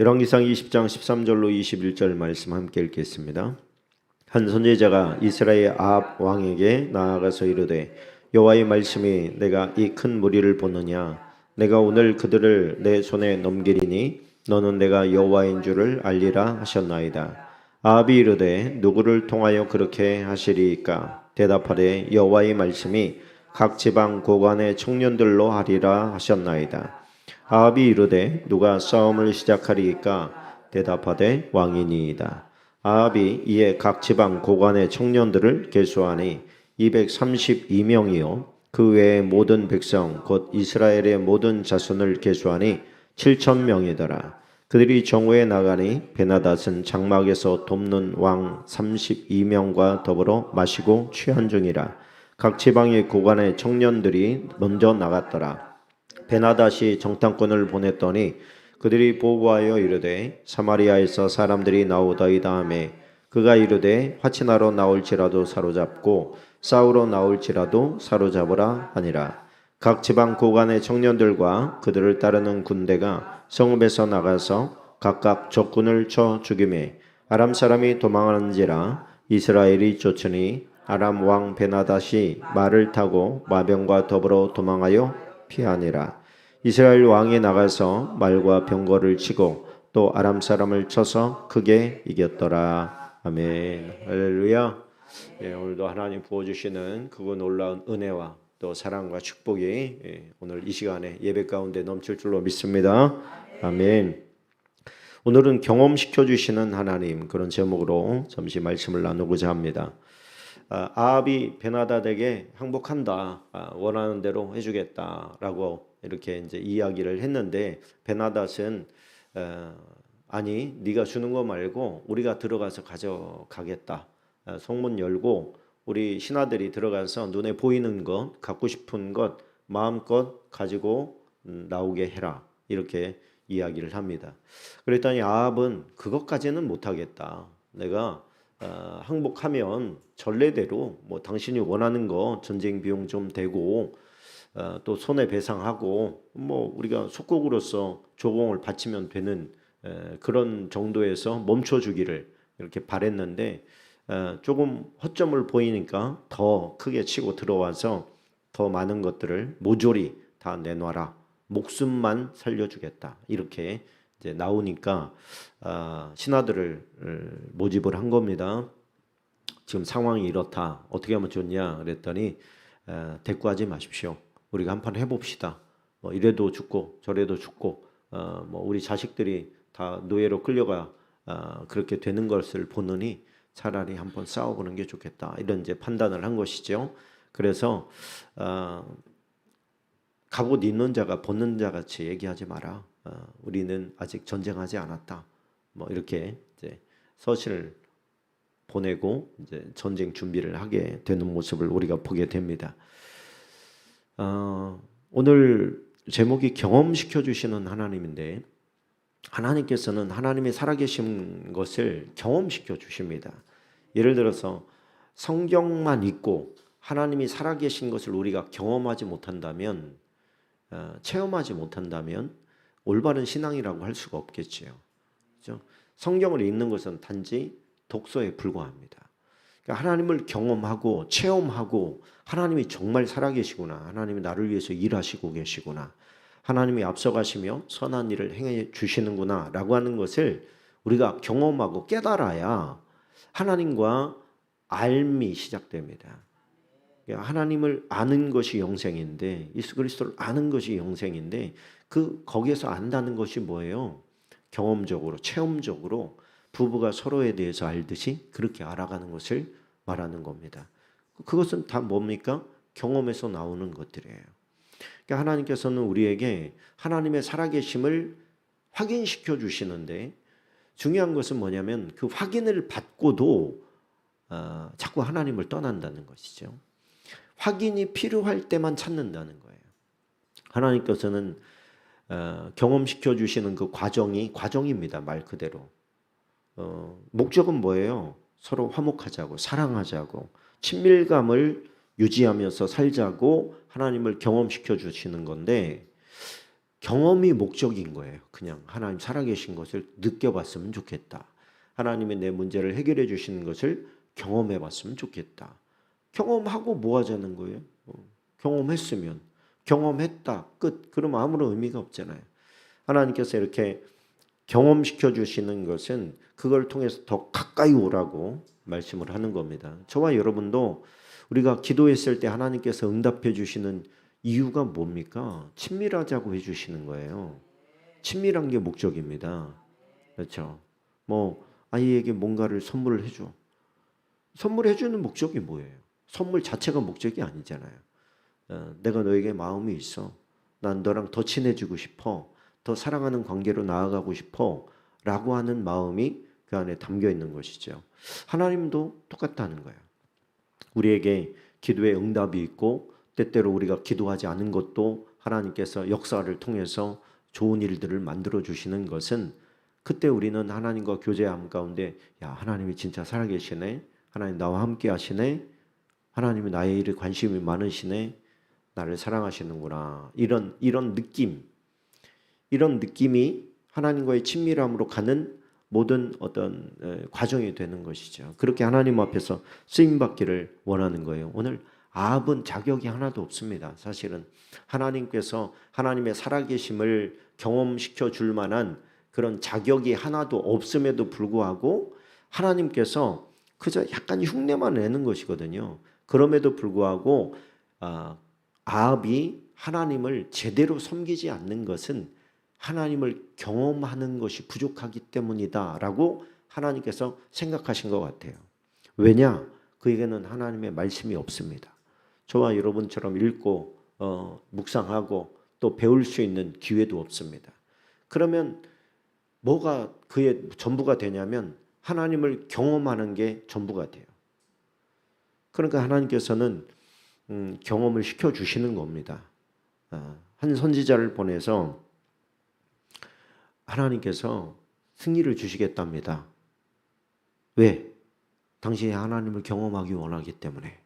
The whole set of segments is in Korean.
열왕기상 20장 13절로 21절 말씀 함께 읽겠습니다. 한 선지자가 이스라엘 아합 왕에게 나아가서 이르되 여호와의 말씀이 내가 이 큰 무리를 보느냐 내가 오늘 그들을 내 손에 넘기리니 너는 내가 여호와인 줄을 알리라 하셨나이다. 아합이 이르되 누구를 통하여 그렇게 하시리이까 대답하되 여호와의 말씀이 각 지방 고관의 청년들로 하리라 하셨나이다. 아합이 이르되 누가 싸움을 시작하리이까 대답하되 왕이니이다. 아합이 이에 각 지방 고관의 청년들을 계수하니 232명이요 그 외의 모든 백성 곧 이스라엘의 모든 자손을 계수하니 7천 명이더라. 그들이 정오에 나가니 베나닷은 장막에서 돕는 왕 32명과 더불어 마시고 취한 중이라. 각 지방의 고관의 청년들이 먼저 나갔더라. 베나닷이 정탐꾼을 보냈더니 그들이 보고하여 이르되 사마리아에서 사람들이 나오다이다 하매 그가 이르되 화친하러 나올지라도 사로잡고 싸우러 나올지라도 사로잡으라 하니라. 각 지방 고관의 청년들과 그들을 따르는 군대가 성읍에서 나가서 각각 적군을 쳐 죽임에 아람 사람이 도망하는지라 이스라엘이 쫓으니 아람 왕 베나닷이 말을 타고 마병과 더불어 도망하여 피하니라 이스라엘 왕이 나가서 말과 병거를 치고 또 아람 사람을 쳐서 크게 이겼더라. 아멘. 할렐루야. 예, 오늘도 하나님 부어주시는 그거 놀라운 은혜와 또 사랑과 축복이 예, 오늘 이 시간에 예배 가운데 넘칠 줄로 믿습니다. 아멘. 오늘은 경험시켜 주시는 하나님 그런 제목으로 잠시 말씀을 나누고자 합니다. 아, 아합이 베나다에게 항복한다, 아, 원하는 대로 해주겠다라고 이렇게 이제 이야기를 했는데 베나닷은 어, 아니 네가 주는 거 말고 우리가 들어가서 가져가겠다. 어, 성문 열고 우리 신하들이 들어가서 눈에 보이는 것, 갖고 싶은 것 마음껏 가지고 음, 나오게 해라. 이렇게 이야기를 합니다. 그랬더니 아합은 그것까지는 못하겠다. 내가 어, 항복하면 전례대로 뭐 당신이 원하는 거 전쟁 비용 좀 되고 어, 또 손해 배상하고 뭐 우리가 속국으로서 조공을 바치면 되는 에, 그런 정도에서 멈춰주기를 이렇게 바랬는데 어, 조금 허점을 보이니까 더 크게 치고 들어와서 더 많은 것들을 모조리 다 내놔라. 목숨만 살려주겠다. 이렇게 이제 나오니까 아, 신하들을 모집을 한 겁니다. 지금 상황이 이렇다 어떻게 하면 좋냐 그랬더니 에, 대꾸하지 마십시오. 우리가 한판 해봅시다. 뭐 이래도 죽고 저래도 죽고 어, 뭐 우리 자식들이 다 노예로 끌려가 어, 그렇게 되는 것을 보느니 차라리 한번 싸워보는 게 좋겠다 이런 이제 판단을 한 것이죠. 그래서 어, 갑옷 입는 자가 벗는 자 같이 얘기하지 마라. 어, 우리는 아직 전쟁하지 않았다. 뭐 이렇게 이제 서신을 보내고 이제 전쟁 준비를 하게 되는 모습을 우리가 보게 됩니다. 어, 오늘 제목이 경험시켜 주시는 하나님인데 하나님께서는 하나님의 살아계신 것을 경험시켜 주십니다. 예를 들어서 성경만 읽고 하나님이 살아계신 것을 우리가 경험하지 못한다면 어, 체험하지 못한다면 올바른 신앙이라고 할 수가 없겠지요. 그렇죠? 성경을 읽는 것은 단지 독서에 불과합니다. 그러니까 하나님을 경험하고 체험하고 하나님이 정말 살아계시구나. 하나님이 나를 위해서 일하시고 계시구나. 하나님이 앞서가시며 선한 일을 행해 주시는구나. 라고 하는 것을 우리가 경험하고 깨달아야 하나님과 알미 시작됩니다. 그러니까 하나님을 아는 것이 영생인데 예수 그리스도를 아는 것이 영생인데 그 거기에서 안다는 것이 뭐예요? 경험적으로 체험적으로 부부가 서로에 대해서 알듯이 그렇게 알아가는 것을 말하는 겁니다. 그것은 다 뭡니까? 경험에서 나오는 것들이에요. 그러니까 하나님께서는 우리에게 하나님의 살아계심을 확인시켜 주시는데 중요한 것은 뭐냐면 그 확인을 받고도 어, 자꾸 하나님을 떠난다는 것이죠. 확인이 필요할 때만 찾는다는 거예요. 하나님께서는 어, 경험시켜 주시는 그 과정이 과정입니다. 말 그대로. 어, 목적은 뭐예요? 서로 화목하자고 사랑하자고 친밀감을 유지하면서 살자고 하나님을 경험시켜 주시는 건데 경험이 목적인 거예요. 그냥 하나님 살아계신 것을 느껴봤으면 좋겠다. 하나님이 내 문제를 해결해 주시는 것을 경험해 봤으면 좋겠다. 경험하고 뭐 하자는 거예요? 어, 경험했으면 경험했다 끝. 그러면 아무런 의미가 없잖아요. 하나님께서 이렇게 경험시켜 주시는 것은 그걸 통해서 더 가까이 오라고 말씀을 하는 겁니다. 저와 여러분도 우리가 기도했을 때 하나님께서 응답해 주시는 이유가 뭡니까? 친밀하자고 해 주시는 거예요. 친밀한 게 목적입니다. 그렇죠? 뭐 아이에게 뭔가를 선물을 해 줘. 선물해 주는 목적이 뭐예요? 선물 자체가 목적이 아니잖아요. 어, 내가 너에게 마음이 있어. 난 너랑 더 친해지고 싶어. 더 사랑하는 관계로 나아가고 싶어. 라고 하는 마음이 그 안에 담겨 있는 것이죠. 하나님도 똑같다는 거예요. 우리에게 기도의 응답이 있고 때때로 우리가 기도하지 않은 것도 하나님께서 역사를 통해서 좋은 일들을 만들어 주시는 것은 그때 우리는 하나님과 교제함 가운데 야 하나님이 진짜 살아계시네 하나님 나와 함께 하시네 하나님이 나의 일에 관심이 많으시네 나를 사랑하시는구나 이런 이런 느낌 이런 느낌이 하나님과의 친밀함으로 가는 모든 어떤 에, 과정이 되는 것이죠. 그렇게 하나님 앞에서 쓰임 받기를 원하는 거예요. 오늘 아합은 자격이 하나도 없습니다. 사실은 하나님께서 하나님의 살아계심을 경험시켜 줄 만한 그런 자격이 하나도 없음에도 불구하고 하나님께서 그저 약간 흉내만 내는 것이거든요. 그럼에도 불구하고 아, 아합이 하나님을 제대로 섬기지 않는 것은 하나님을 경험하는 것이 부족하기 때문이다라고 하나님께서 생각하신 것 같아요. 왜냐? 그에게는 하나님의 말씀이 없습니다. 저와 여러분처럼 읽고 어, 묵상하고 또 배울 수 있는 기회도 없습니다. 그러면 뭐가 그의 전부가 되냐면 하나님을 경험하는 게 전부가 돼요. 그러니까 하나님께서는 음, 경험을 시켜 주시는 겁니다. 아, 한 선지자를 보내서 하나님께서 승리를 주시겠답니다. 왜? 당신이 하나님을 경험하기 원하기 때문에.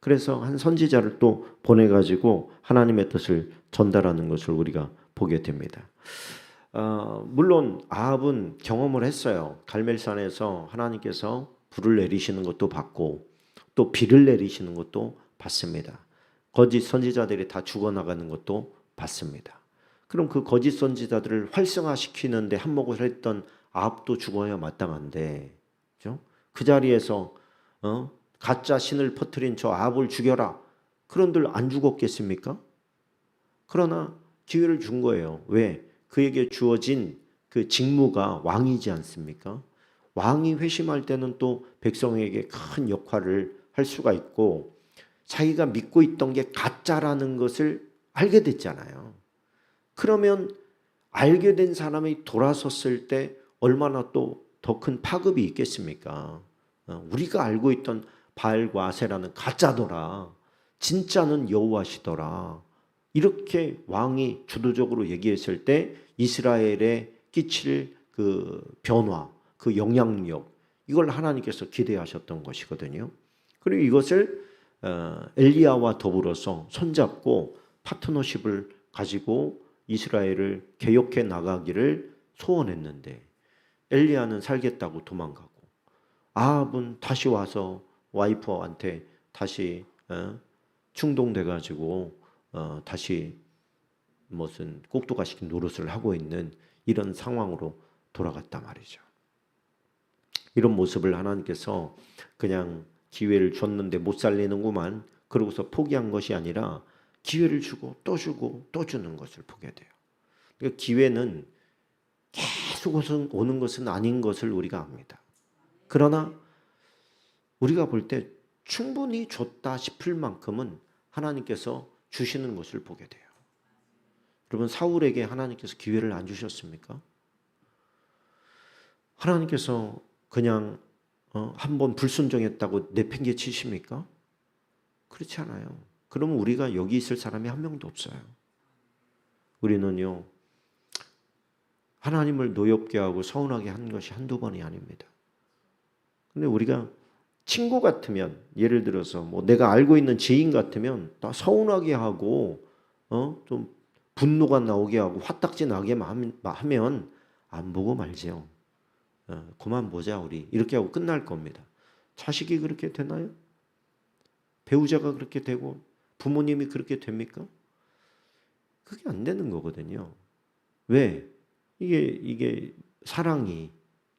그래서 한 선지자를 또 보내가지고 하나님의 뜻을 전달하는 것을 우리가 보게 됩니다. 어, 물론 아합은 경험을 했어요. 갈멜산에서 하나님께서 불을 내리시는 것도 봤고 또 비를 내리시는 것도 봤습니다. 거짓 선지자들이 다 죽어나가는 것도 봤습니다. 그럼 그 거짓 선지자들을 활성화시키는데 한몫을 했던 아합도 죽어야 마땅한데, 그죠? 그 자리에서 어? 가짜 신을 퍼뜨린 저 아합을 죽여라. 그런들 안 죽었겠습니까? 그러나 기회를 준 거예요. 왜? 그에게 주어진 그 직무가 왕이지 않습니까? 왕이 회심할 때는 또 백성에게 큰 역할을 할 수가 있고 자기가 믿고 있던 게 가짜라는 것을 알게 됐잖아요. 그러면 알게 된 사람이 돌아섰을 때 얼마나 또 더 큰 파급이 있겠습니까? 어, 우리가 알고 있던 바알과 아세라는 가짜더라. 진짜는 여호와시더라. 이렇게 왕이 주도적으로 얘기했을 때 이스라엘에 끼칠 그 변화, 그 영향력 이걸 하나님께서 기대하셨던 것이거든요. 그리고 이것을 어, 엘리야와 더불어서 손잡고 파트너십을 가지고 이스라엘을 개혁해 나가기를 소원했는데 엘리야는 살겠다고 도망가고 아합은 다시 와서 와이프한테 다시 어, 충동돼 가지고 어, 다시 무슨 꼭두가시 노릇을 하고 있는 이런 상황으로 돌아갔단 말이죠. 이런 모습을 하나님께서 그냥 기회를 줬는데 못 살리는구만 그러고서 포기한 것이 아니라 기회를 주고 또 주고 또 주는 것을 보게 돼요. 그러니까 기회는 계속 오는 것은 아닌 것을 우리가 압니다. 그러나 우리가 볼 때 충분히 줬다 싶을 만큼은 하나님께서 주시는 것을 보게 돼요. 여러분 사울에게 하나님께서 기회를 안 주셨습니까? 하나님께서 그냥 어, 한번 불순종했다고 내팽개 치십니까? 그렇지 않아요. 그러면 우리가 여기 있을 사람이 한 명도 없어요. 우리는요, 하나님을 노엽게 하고 서운하게 한 것이 한두 번이 아닙니다. 근데 우리가 친구 같으면, 예를 들어서 뭐 내가 알고 있는 지인 같으면 다 서운하게 하고, 어, 좀 분노가 나오게 하고 화딱지 나게 하면 안 보고 말지요. 어, 그만 보자 우리 이렇게 하고 끝날 겁니다. 자식이 그렇게 되나요? 배우자가 그렇게 되고 부모님이 그렇게 됩니까? 그게 안 되는 거거든요. 왜? 이게 이게 사랑이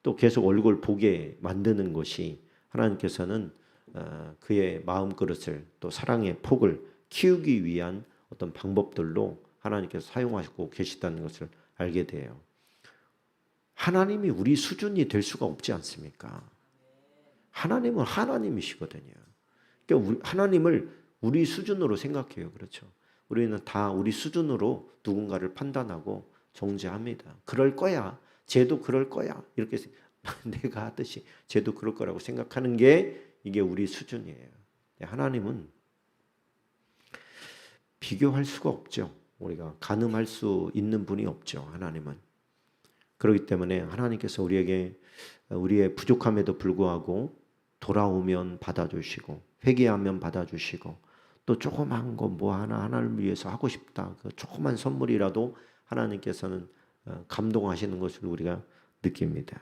또 계속 얼굴 보게 만드는 것이 하나님께서는 어, 그의 마음 그릇을 또 사랑의 폭을 키우기 위한 어떤 방법들로 하나님께서 사용하시고 계시다는 것을 알게 돼요. 하나님이 우리 수준이 될 수가 없지 않습니까? 하나님은 하나님이시거든요. 그러니까 하나님을 우리 수준으로 생각해요. 그렇죠. 우리는 다 우리 수준으로 누군가를 판단하고 정죄합니다. 그럴 거야. 쟤도 그럴 거야. 이렇게 생- 내가 하듯이 쟤도 그럴 거라고 생각하는 게 이게 우리 수준이에요. 하나님은 비교할 수가 없죠. 우리가 가늠할 수 있는 분이 없죠. 하나님은. 그렇기 때문에 하나님께서 우리에게 우리의 부족함에도 불구하고 돌아오면 받아주시고 회개하면 받아주시고 또 조그만 거 뭐 하나 하나님을 위해서 하고 싶다 그 조그만 선물이라도 하나님께서는 어, 감동하시는 것을 우리가 느낍니다.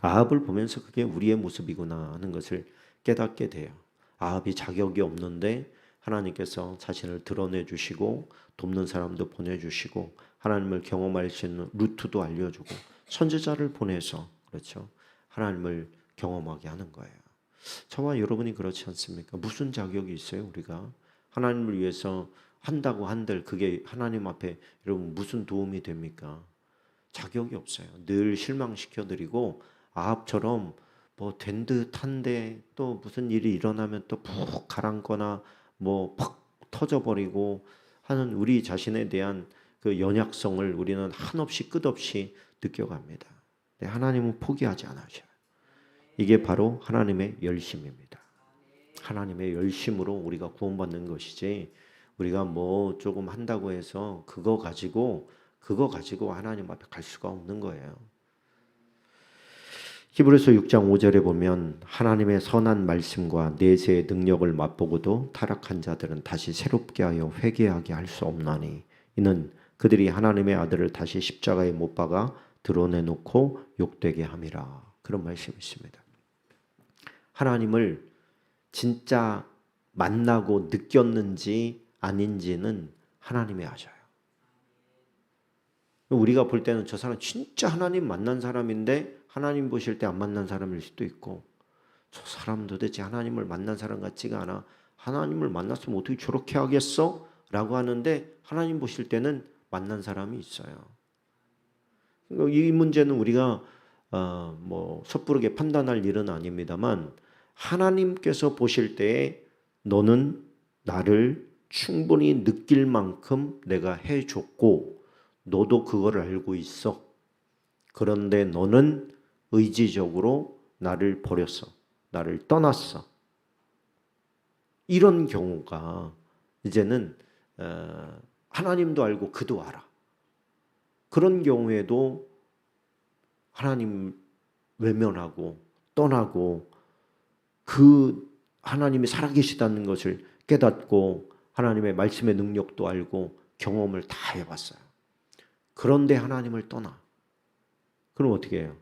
아합을 보면서 그게 우리의 모습이구나 하는 것을 깨닫게 돼요. 아합이 자격이 없는데 하나님께서 자신을 드러내 주시고 돕는 사람도 보내 주시고 하나님을 경험할 수 있는 루트도 알려 주고 선지자를 보내서 그렇죠. 하나님을 경험하게 하는 거예요. 저와 여러분이 그렇지 않습니까? 무슨 자격이 있어요, 우리가? 하나님을 위해서 한다고 한들 그게 하나님 앞에 여러분 무슨 도움이 됩니까? 자격이 없어요. 늘 실망시켜 드리고 아합처럼 뭐 된 듯한데 또 무슨 일이 일어나면 또 푹 가라앉거나 뭐 팍 터져 버리고 하는 우리 자신에 대한 그 연약성을 우리는 한없이 끝없이 느껴갑니다. 네, 하나님은 포기하지 않으셔요. 이게 바로 하나님의 열심입니다. 하나님의 열심으로 우리가 구원받는 것이지 우리가 뭐 조금 한다고 해서 그거 가지고 그거 가지고 하나님 앞에 갈 수가 없는 거예요. 히브리서 6장 5절에 보면 하나님의 선한 말씀과 내세의 능력을 맛보고도 타락한 자들은 다시 새롭게 하여 회개하게 할 수 없나니 이는 그들이 하나님의 아들을 다시 십자가에 못 박아 드러내 놓고 욕되게 함이라 그런 말씀이 있습니다. 하나님을 진짜 만나고 느꼈는지 아닌지는 하나님이 아셔요. 우리가 볼 때는 저 사람 진짜 하나님 만난 사람인데 하나님 보실 때 안 만난 사람일 수도 있고 저 사람 도대체 하나님을 만난 사람 같지가 않아. 하나님을 만났으면 어떻게 저렇게 하겠어? 라고 하는데 하나님 보실 때는 만난 사람이 있어요. 그러니까 이 문제는 우리가 어, 뭐 섣부르게 판단할 일은 아닙니다만 하나님께서 보실 때에 너는 나를 충분히 느낄 만큼 내가 해줬고 너도 그걸 알고 있어. 그런데 너는 의지적으로 나를 버렸어. 나를 떠났어. 이런 경우가 이제는 어, 하나님도 알고 그도 알아. 그런 경우에도 하나님 외면하고 떠나고 그 하나님이 살아계시다는 것을 깨닫고 하나님의 말씀의 능력도 알고 경험을 다 해봤어요. 그런데 하나님을 떠나. 그럼 어떻게 해요?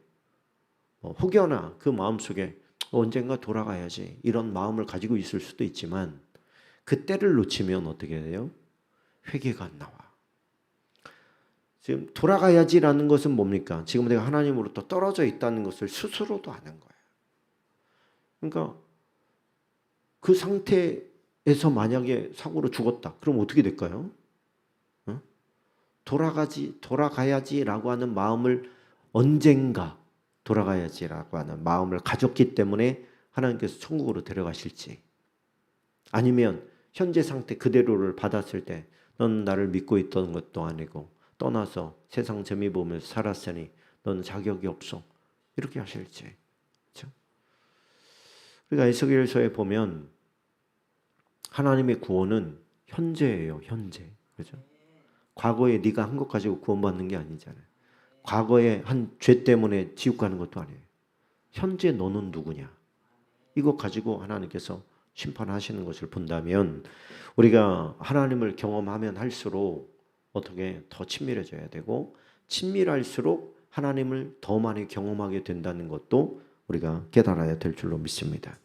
어, 혹여나 그 마음속에 언젠가 돌아가야지 이런 마음을 가지고 있을 수도 있지만 그때를 놓치면 어떻게 돼요? 회개가 안 나와. 지금 돌아가야지라는 것은 뭡니까? 지금 내가 하나님으로부터 떨어져 있다는 것을 스스로도 아는 거예요. 그러니까 그 상태에서 만약에 사고로 죽었다. 그럼 어떻게 될까요? 어? 돌아가지 돌아가야지라고 하는 마음을 언젠가 돌아가야지라고 하는 마음을 가졌기 때문에 하나님께서 천국으로 데려가실지 아니면 현재 상태 그대로를 받았을 때 넌 나를 믿고 있던 것도 아니고 떠나서 세상 재미 보면서 살았으니 넌 자격이 없어 이렇게 하실지 그렇죠? 우리가 에스겔서에 보면 하나님의 구원은 현재예요 현재 그렇죠? 과거에 네가 한 것 가지고 구원받는 게 아니잖아요. 과거에 한 죄 때문에 지옥 가는 것도 아니에요. 현재 너는 누구냐? 이거 가지고 하나님께서 심판하시는 것을 본다면 우리가 하나님을 경험하면 할수록 어떻게 더 친밀해져야 되고 친밀할수록 하나님을 더 많이 경험하게 된다는 것도 우리가 깨달아야 될 줄로 믿습니다.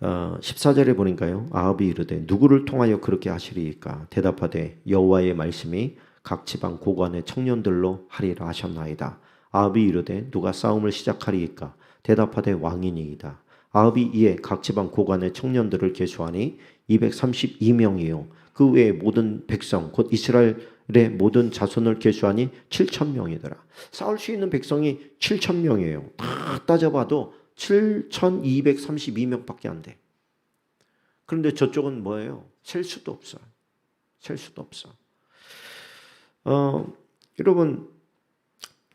어, 14절에 보니까요. 아합이 이르되 누구를 통하여 그렇게 하시리이까 대답하되 여호와의 말씀이 각 지방 고관의 청년들로 하리라 하셨나이다. 아합이 이르되 누가 싸움을 시작하리이까 대답하되 왕이니이다. 아합이 이에 각 지방 고관의 청년들을 계수하니 232명이요 그 외의 모든 백성 곧 이스라엘의 모든 자손을 계수하니 7천 명이더라. 싸울 수 있는 백성이 7천 명이에요. 다 따져봐도 7,232명밖에 안 돼. 그런데 저쪽은 뭐예요? 셀 수도 없어. 셀 수도 없어. 어, 여러분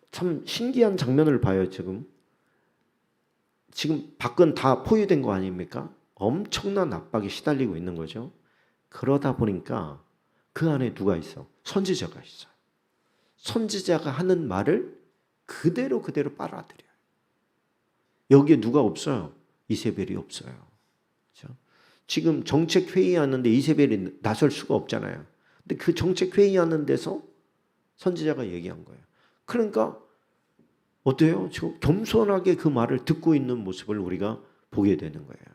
참 신기한 장면을 봐요 지금. 지금 밖은 다 포위된 거 아닙니까? 엄청난 압박에 시달리고 있는 거죠. 그러다 보니까 그 안에 누가 있어? 선지자가 있어. 선지자가 하는 말을 그대로 그대로 빨아들여요. 여기에 누가 없어요? 이세벨이 없어요. 그렇죠? 지금 정책 회의하는데 이세벨이 나설 수가 없잖아요. 근데 그 정책 회의하는 데서 선지자가 얘기한 거예요. 그러니까 어때요? 지금 겸손하게 그 말을 듣고 있는 모습을 우리가 보게 되는 거예요.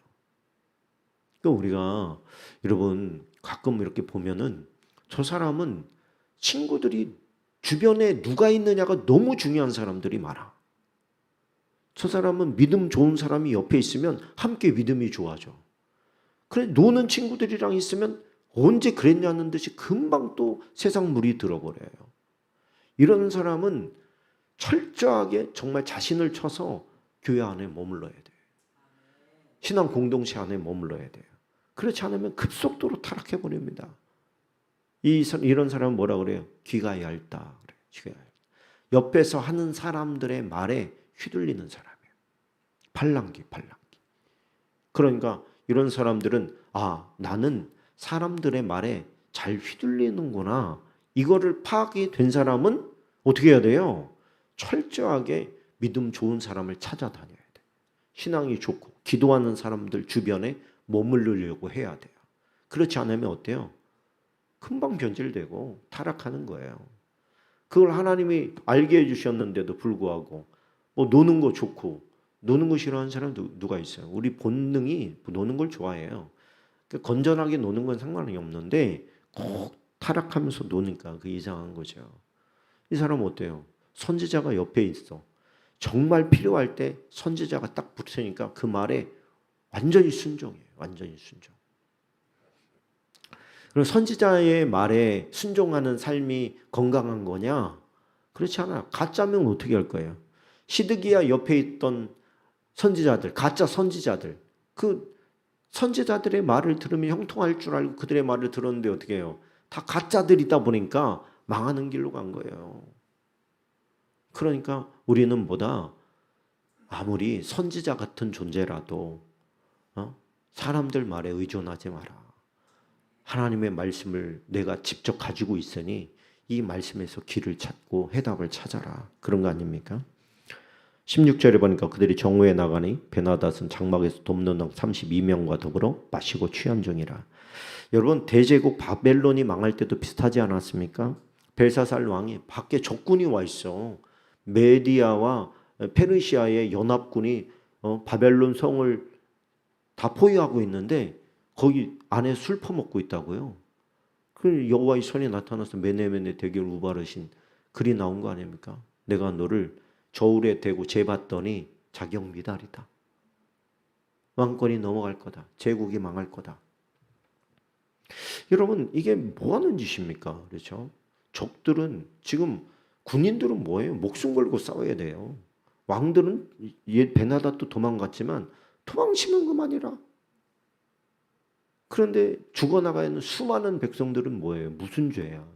그러니까 우리가 여러분 가끔 이렇게 보면은 저 사람은 친구들이 주변에 누가 있느냐가 너무 중요한 사람들이 많아. 저 사람은 믿음 좋은 사람이 옆에 있으면 함께 믿음이 좋아져. 그래 노는 친구들이랑 있으면 언제 그랬냐는 듯이 금방 또 세상 물이 들어버려요. 이런 사람은 철저하게 정말 자신을 쳐서 교회 안에 머물러야 돼요. 신앙 공동체 안에 머물러야 돼요. 그렇지 않으면 급속도로 타락해 버립니다. 이 이런 사람은 뭐라 그래요? 귀가 얇다 그래. 귀가 얇다. 옆에서 하는 사람들의 말에 휘둘리는 사람이에요. 팔랑기, 팔랑기. 그러니까 이런 사람들은 아 나는 사람들의 말에 잘 휘둘리는구나. 이거를 파악이 된 사람은 어떻게 해야 돼요? 철저하게 믿음 좋은 사람을 찾아다녀야 돼. 신앙이 좋고 기도하는 사람들 주변에 머무르려고 해야 돼요. 그렇지 않으면 어때요? 금방 변질되고 타락하는 거예요. 그걸 하나님이 알게 해주셨는데도 불구하고 뭐 노는 거 좋고 노는 거 싫어하는 사람 누가 있어요? 우리 본능이 노는 걸 좋아해요. 그러니까 건전하게 노는 건 상관이 없는데 꼭 타락하면서 노니까 그 이상한 거죠. 이 사람 어때요? 선지자가 옆에 있어. 정말 필요할 때 선지자가 딱 붙으니까 그 말에 완전히 순종해요. 완전히 순종. 그럼 선지자의 말에 순종하는 삶이 건강한 거냐? 그렇지 않아요. 가짜면 어떻게 할 거예요? 시드기야 옆에 있던 선지자들, 가짜 선지자들, 그 선지자들의 말을 들으면 형통할 줄 알고 그들의 말을 들었는데 어떻게 해요? 다 가짜들이다 보니까 망하는 길로 간 거예요. 그러니까 우리는 뭐다? 아무리 선지자 같은 존재라도 어? 사람들 말에 의존하지 마라. 하나님의 말씀을 내가 직접 가지고 있으니 이 말씀에서 길을 찾고 해답을 찾아라. 그런 거 아닙니까? 16절에 보니까 그들이 정오에 나가니 베나닷은 장막에서 돕는 왕 32명과 더불어 마시고 취한 중이라. 여러분 대제국 바벨론이 망할 때도 비슷하지 않았습니까? 벨사살 왕이 밖에 적군이 와 있어. 메디아와 페르시아의 연합군이 어, 바벨론 성을 다 포위하고 있는데 거기 안에 술 퍼먹고 있다고요. 그 여호와의 손이 나타나서 메네메네 대결 우바르신 글이 나온 거 아닙니까? 내가 너를 저울에 대고 재봤더니 자격 미달이다. 왕권이 넘어갈 거다. 제국이 망할 거다. 여러분 이게 뭐 하는 짓입니까? 그렇죠? 적들은 지금 군인들은 뭐예요? 목숨 걸고 싸워야 돼요. 왕들은 옛 베나닷도 도망갔지만 도망치면 그만이라. 그런데 죽어나가 있는 수많은 백성들은 뭐예요? 무슨 죄야?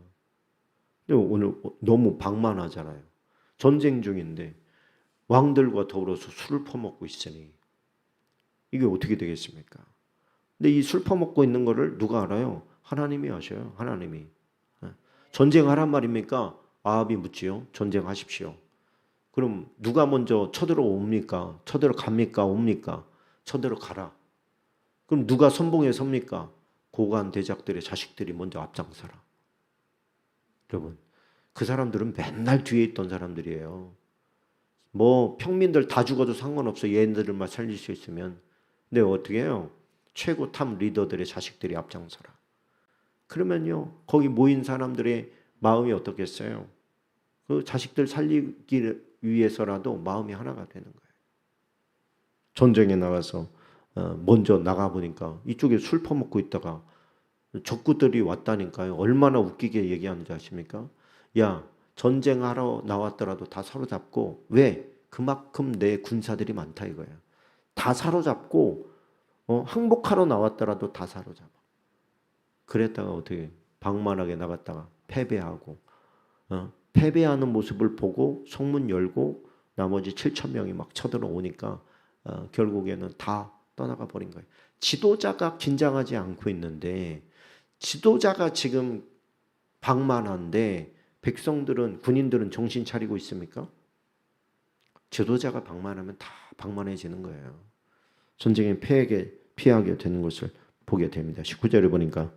오늘 너무 방만하잖아요. 전쟁 중인데 왕들과 더불어서 술을 퍼먹고 있으니 이게 어떻게 되겠습니까? 근데 이 술 퍼먹고 있는 거를 누가 알아요? 하나님이 아셔요. 하나님이. 예. 전쟁하란 말입니까? 아합이 묻지요. 전쟁하십시오. 그럼 누가 먼저 쳐들어 옵니까? 쳐들어 갑니까? 옵니까? 쳐들어 가라. 그럼 누가 선봉에 섭니까? 고관 대작들의 자식들이 먼저 앞장서라. 여러분, 그 사람들은 맨날 뒤에 있던 사람들이에요. 뭐 평민들 다 죽어도 상관없어. 얘네들만 살릴 수 있으면. 근데 어떻게 해요? 최고 탑 리더들의 자식들이 앞장서라. 그러면요, 거기 모인 사람들의 마음이 어떻겠어요? 그 자식들 살리기 위해서라도 마음이 하나가 되는 거예요. 전쟁에 나가서 어, 먼저 나가 보니까 이쪽에 술 퍼먹고 있다가 적구들이 왔다니까요. 얼마나 웃기게 얘기하는지 아십니까? 야, 전쟁하러 나왔더라도 다 사로잡고 왜? 그만큼 내 군사들이 많다 이거예요. 다 사로잡고 어, 항복하러 나왔더라도 다 사로잡아. 그랬다가 어떻게 방만하게 나갔다가 패배하고 어, 패배하는 모습을 보고 성문 열고 나머지 7천 명이 막 쳐들어오니까 어, 결국에는 다 떠나가 버린 거예요. 지도자가 긴장하지 않고 있는데 지도자가 지금 방만한데 백성들은 군인들은 정신 차리고 있습니까? 지도자가 방만하면 다 방만해지는 거예요. 전쟁에 피하게 피하게 되는 것을 보게 됩니다. 19절에 보니까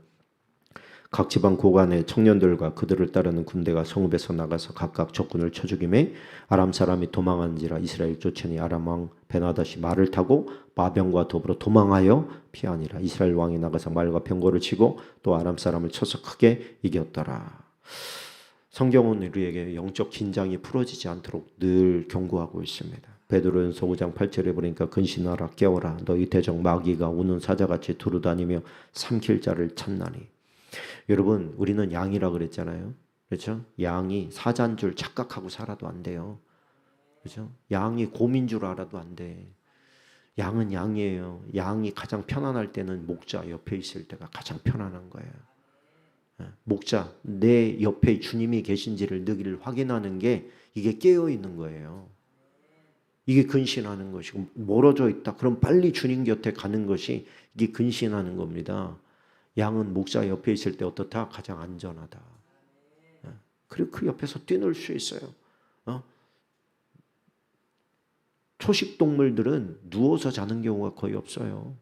각 지방 고관의 청년들과 그들을 따르는 군대가 성읍에서 나가서 각각 적군을 쳐 죽임에 아람 사람이 도망한지라 이스라엘 쫓으니 아람 왕 베나다시 말을 타고 마병과 더불어 도망하여 피하니라 이스라엘 왕이 나가서 말과 병거를 치고 또 아람 사람을 쳐서 크게 이겼더라. 성경은 우리에게 영적 긴장이 풀어지지 않도록 늘 경고하고 있습니다. 베드로전서 5장 8절에 보니까 근신하라 깨어라 너희 대적 마귀가 우는 사자같이 두루다니며 삼킬 자를 찾나니 여러분 우리는 양이라 그랬잖아요. 그렇죠? 양이 사자인 줄 착각하고 살아도 안 돼요. 그렇죠? 양이 곰인 줄 알아도 안 돼. 양은 양이에요. 양이 가장 편안할 때는 목자 옆에 있을 때가 가장 편안한 거예요. 예, 목자 내 옆에 주님이 계신지를 늘 확인하는 게 이게 깨어 있는 거예요. 이게 근신하는 것이고 멀어져 있다. 그럼 빨리 주님 곁에 가는 것이 이게 근신하는 겁니다. 양은 목자 옆에 있을 때 어떻다? 가장 안전하다. 예, 그리고 그 옆에서 뛰놀 수 있어요. 어? 초식 동물들은 누워서 자는 경우가 거의 없어요.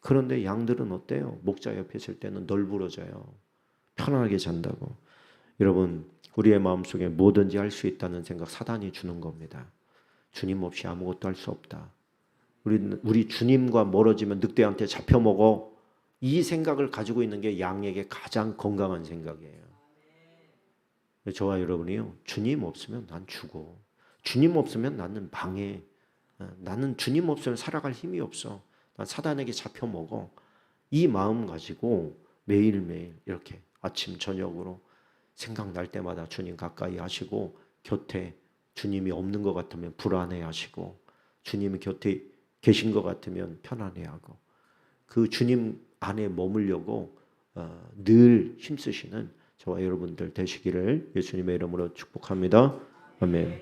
그런데 양들은 어때요? 목자 옆에 있을 때는 널브러져요. 편안하게 잔다고. 여러분, 우리의 마음속에 뭐든지 할 수 있다는 생각 사단이 주는 겁니다. 주님 없이 아무것도 할 수 없다. 우리 우리 주님과 멀어지면 늑대한테 잡혀 먹어. 이 생각을 가지고 있는 게 양에게 가장 건강한 생각이에요. 저와 여러분이요. 주님 없으면 난 죽어. 주님 없으면 나는 방해. 어, 나는 주님 없으면 살아갈 힘이 없어. 난 사단에게 잡혀 먹어. 이 마음 가지고 매일매일 이렇게 아침 저녁으로 생각날 때마다 주님 가까이 하시고 곁에 주님이 없는 것 같으면 불안해 하시고 주님이 곁에 계신 것 같으면 편안해 하고 그 주님 안에 머물려고 어, 늘 힘쓰시는 저와 여러분들 되시기를 예수님의 이름으로 축복합니다. 아멘.